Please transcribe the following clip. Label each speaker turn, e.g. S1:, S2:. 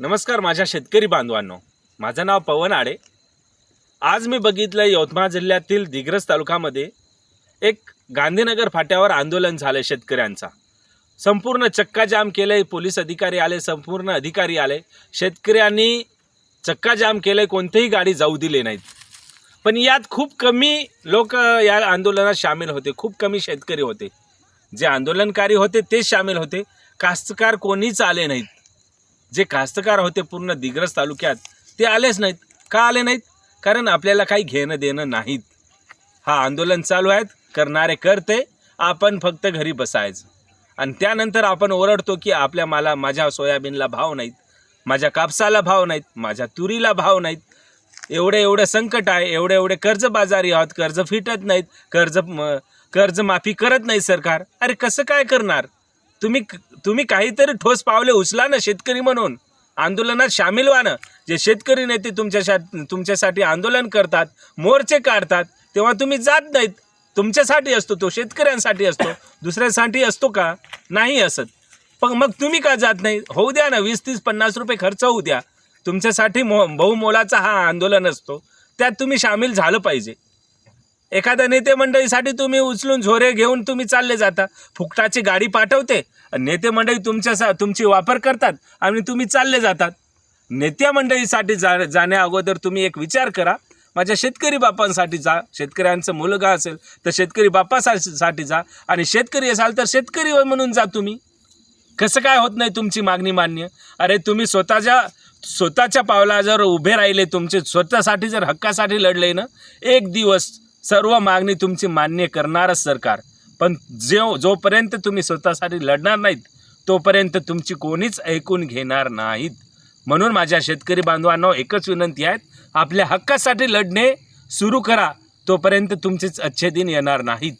S1: नमस्कार माझ्या शेतकरी बांधवांनो. माझं नाव पवन आडे. आज मी बघितलं यवतमाळ जिल्ह्यातील दिग्रस तालुक्यामध्ये एक गांधीनगर फाट्यावर आंदोलन झालं शेतकऱ्यांचा. संपूर्ण चक्काजाम केले पोलीस अधिकारी आले संपूर्ण अधिकारी आले. शेतकऱ्यांनी चक्काजाम केले कोणतीही गाडी जाऊ दिली नाहीत. पण यात खूप कमी लोक या आंदोलनात सामील होते खूप कमी शेतकरी होते. जे आंदोलनकारी होते तेच सामील होते. कास्तकार कोणीच आले नाहीत. जे कास्तकार होते पूर्ण दिग्रस तालुक्यात ते आलेच नाहीत. का आले नाहीत? कारण आपल्याला काही घेणं देणं नाहीत. हा आंदोलन चालू आहेत. करणारे करते. आपण फक्त घरी बसायचं. आणि त्यानंतर आपण ओरडतो की आपल्या माला माझ्या सोयाबीनला भाव नाहीत. माझ्या कापसाला भाव नाहीत. माझ्या तुरीला भाव नाहीत. एवढे एवढं संकट आहे. एवढे एवढे कर्जबाजारी आहोत. कर्ज फिटत नाहीत. कर्ज म- कर्जमाफी करत नाही सरकार. अरे कसं काय करणार? तुम्ही तुम्ही काहीतरी ठोस पावले उचला ना शेतकरी म्हणून. आंदोलनात सामील व्हा ना. जे शेतकरी नेते तुमच्या तुमच्यासाठी आंदोलन करतात मोर्चे काढतात तेव्हा तुम्ही जात नाहीत. तुमच्यासाठी असतो तो शेतकऱ्यांसाठी असतो. दुसऱ्यासाठी असतो का? नाही असत. पण मग तुम्ही का जात नाही? होऊ द्या ना वीस तीस पन्नास रुपये खर्च होऊ द्या. तुमच्यासाठी मो बहुमोलाचा हा आंदोलन असतो. त्यात तुम्ही सामील झालं पाहिजे. एखाद्या नेते मंडळीसाठी तुम्ही उचलून झोरे घेऊन तुम्ही चालले जाता. फुकटाची गाडी पाठवते. आणि नेते मंडळी तुमच्या तुमची वापर करतात आणि तुम्ही चालले जातात. नेत्या मंडळीसाठी जा जाण्या अगोदर तुम्ही एक विचार करा. माझ्या शेतकरी बापांसाठी जा. शेतकऱ्यांचं मुलगा असेल तर शेतकरी बापासाठी जा. आणि शेतकरी असाल तर शेतकरी म्हणून जा तुम्ही. कसं काय होत नाही तुमची मागणी मान्य? अरे तुम्ही स्वतःच्या स्वतःच्या पावला जर उभे राहिले. तुमचे स्वतःसाठी जर हक्कासाठी लढले ना एक दिवस सर्व मागणी तुमची मान्य करणारच सरकार. पण जो जोपर्यंत तुम्ही स्वतःसाठी लढणार नाहीत तोपर्यंत तुमची कोणीच ऐकून घेणार नाहीत. म्हणून माझ्या शेतकरी बांधवांना एकच विनंती आहे आपल्या हक्कासाठी लढणे सुरू करा तोपर्यंत तुमचेच अच्छे दिन येणार नाहीत.